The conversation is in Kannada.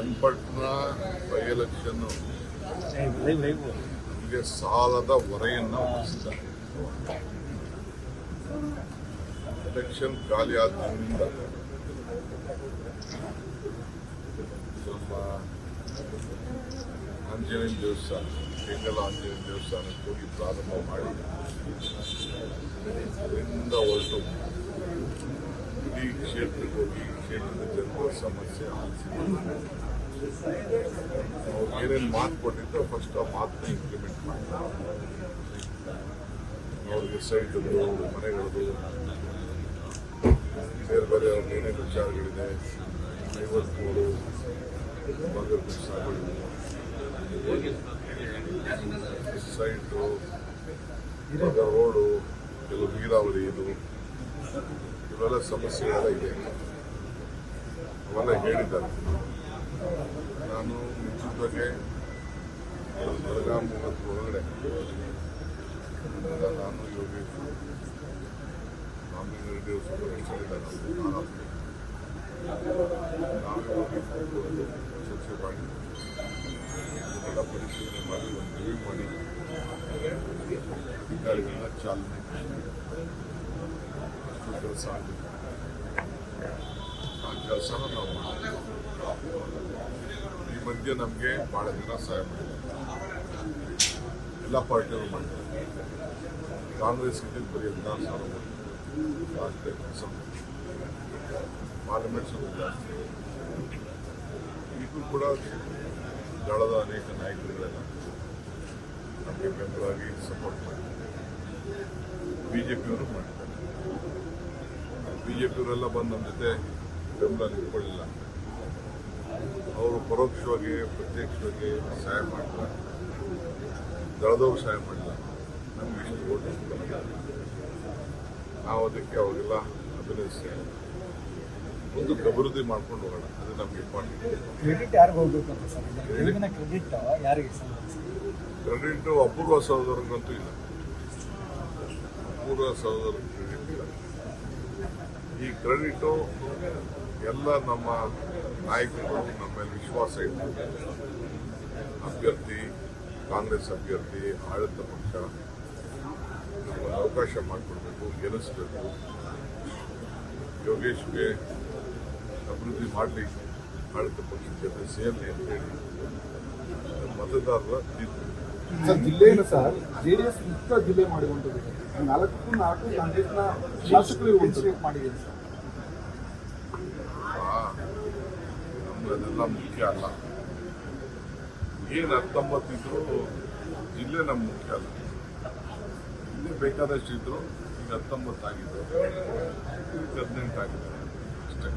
ಚನ್ನಪಟ್ಟಣ ಬೈ ಹೀಗೆ ನಮಗೆ ಸಾಲದ ಹೊರೆಯನ್ನ ಹೊರಿಸಿದ್ದಾರೆ ಎಲೆಕ್ಷನ್ ಖಾಲಿ ಆದ್ದರಿಂದ ನಮ್ಮ ಆಂಜನೇಯ ದೇವಸ್ಥಾನ ಕೆಂಗಲ ಆಂಜನೇಯ ದೇವಸ್ಥಾನಕ್ಕೆ ಹೋಗಿ ಪ್ರಾರಂಭ ಮಾಡಿ ಅದರಿಂದ ಹೊರಟು ಇಡೀ ಕ್ಷೇತ್ರಕ್ಕೆ ಹೋಗಿ, ಕ್ಷೇತ್ರದ ಜನರ ಸಮಸ್ಯೆ ಆಲಿಸಿದ್ದಾರೆ ಏನೇನು ಮಾತು ಕೊಟ್ಟಿದ್ದು ಫಸ್ಟ್ ಆ ಮಾತನ್ನ ಇಂಪ್ಲಿಮೆಂಟ್ ಮಾಡ್ತಾರೆ ಅವ್ರಿಗೆ ಸೈಟ್ಗಳು ಮನೆಗಳದು ಬೇರೆ ಬೇರೆ ಅವ್ರಿಗೆ ಏನೇನು ವಿಚಾರಗಳಿದೆ ಐವತ್ಮೂರು ಮಗರ ಸಾಗುಗಳು ಸೈಟು ಇವಾಗ ರೋಡು ಕೆಲವು ನೀರಾವರಿ ಇದು. ಇವೆಲ್ಲ ಸಮಸ್ಯೆಗಳೆಲ್ಲ ಇದೆ. ಅವೆಲ್ಲ ಹೇಳಿದ್ದಾರೆ. ನಾನು ಮಿಂಚಿನ ಬಗ್ಗೆ ಮತ್ತು ಒಳಗಡೆ ನಾನು ಯೋಗೇಶ್ ಅವರು ಸ್ವಲ್ಪ ಹೆಚ್ಚಾಗಿದ್ದಾರೆ ನಾವೇ ಚರ್ಚೆ ಮಾಡಿ ಇದನ್ನೆಲ್ಲ ಪರಿಶೀಲನೆ ಮಾಡಿ ಒಂದು ರಿವ್ಯೂ ಮಾಡಿ ಅಧಿಕಾರಿಗಳನ್ನ ಚಾಲನೆ ಅಷ್ಟು ಕೆಲಸ ಆಗಿದೆ ಆ ಕೆಲಸನ ನಾವು ಮಾಡ್ತೀವಿ ಈ ಮಧ್ಯೆ ನಮಗೆ ಭಾಳ ಜನ ಸಹಾಯ ಮಾಡಿದ್ದಾರೆ ಎಲ್ಲ ಪಾರ್ಟಿಯವರು ಮಾಡಿದ್ದಾರೆ ಕಾಂಗ್ರೆಸ್ ಇದ್ದಿದ್ದು ಬರೀ ಹದಿನಾರು ಸಾವಿರ ಕೆಲಸ ಪಾರ್ಲಿಮೆಂಟ್ ಸ್ವಲ್ಪ ಜಾಸ್ತಿ. ಈಗಲೂ ಕೂಡ ದಳದ ಅನೇಕ ನಾಯಕರುಗಳೆಲ್ಲ ನಮಗೆ ಬೆಂಬಲವಾಗಿ ಸಪೋರ್ಟ್ ಮಾಡಿದ್ದಾರೆ. ಬಿ ಜೆ ಪಿಯವರು ಮಾಡಿದ್ದಾರೆ. ಬಿ ಜೆ ಬಂದು ನಮ್ಮ ಜೊತೆ ಬೆಂಬಲ ನಿಂತ್ಕೊಳ್ಳಿಲ್ಲ. ಅವರು ಪರೋಕ್ಷವಾಗಿ ಪ್ರತ್ಯಕ್ಷವಾಗಿ ಸಹಾಯ ಮಾಡ್ತಾರೆ. ದಳದವ್ರು ಸಹಾಯ ಮಾಡಿಲ್ಲ ನಮ್ಗೆ ಇಷ್ಟು ಓಟ್ ನಾವು ಅದಕ್ಕೆ ಅವಾಗೆಲ್ಲ ಅಭಿನಯಿಸಿ ಒಂದು ಅಭಿವೃದ್ಧಿ ಮಾಡ್ಕೊಂಡು ಹೋಗೋಣ. ಅದು ನಮ್ಗೆ ಇಂಪಾರ್ಟೆಂಟ್ ಕ್ರೆಡಿಟ್ ಯಾರಿಗೆ ಹೋಗ್ಬೇಕು ಅಂತ ಸರ್? ಗೆಲುವಿನ ಕ್ರೆಡಿಟ್ ಯಾರಿಗೆ ಕ್ರೆಡಿಟ್ ಅಪೂರ್ವ ಸಹೋದರರಿಗಂತೂ ಇಲ್ಲ. ಅಪೂರ್ವ ಸಹೋದರ ಕ್ರೆಡಿಟ್ ಇಲ್ಲ. ಈ ಕ್ರೆಡಿಟು ಎಲ್ಲ ನಮ್ಮ ನಾಯಕರು ನಮ್ಮ ಮೇಲೆ ವಿಶ್ವಾಸ ಇಟ್ಟು ಅಭ್ಯರ್ಥಿ, ಕಾಂಗ್ರೆಸ್ ಅಭ್ಯರ್ಥಿ, ಆಡಳಿತ ಪಕ್ಷ ನಮ್ಮ ಅವಕಾಶ ಮಾಡಿಕೊಡ್ಬೇಕು, ಗೆಲ್ಲಿಸಬೇಕು. ಯೋಗೇಶ್ಗೆ ಅಭಿವೃದ್ಧಿ ಮಾಡಲಿ, ಆಡಳಿತ ಪಕ್ಷದ ಜೊತೆ ಸೇರಲಿ ಅಂತೇಳಿ ಮತದಾರರ ತೀರ್ಪು. ಸರ್ ಜಿಲ್ಲೆಯನ್ನು ಸರ್. ಜೆಡಿಎಸ್ ಮುಕ್ತ ಜಿಲ್ಲೆ ಮಾಡಿಕೊಂಡು ನಾಲ್ಕು ನಾಲ್ಕು ಕಾಂಗ್ರೆಸ್ನ ಶಾಸಕರಿಗೆ ಮಾಡಿದ್ದೀನಿ ಸರ್ ಅದೆಲ್ಲ ಮುಖ್ಯ ಅಲ್ಲ. ಏನು ಹತ್ತೊಂಬತ್ತಿದ್ರು ಇಲ್ಲೇ ನಮ್ಗೆ ಮುಖ್ಯ ಅಲ್ಲ. ಇಲ್ಲೇ ಬೇಕಾದಷ್ಟು ಇದ್ರು ಈಗ ಹತ್ತೊಂಬತ್ತು ಆಗಿದ್ದು ಹದಿನೆಂಟು ಆಗಿದೆ ಅಷ್ಟೇ.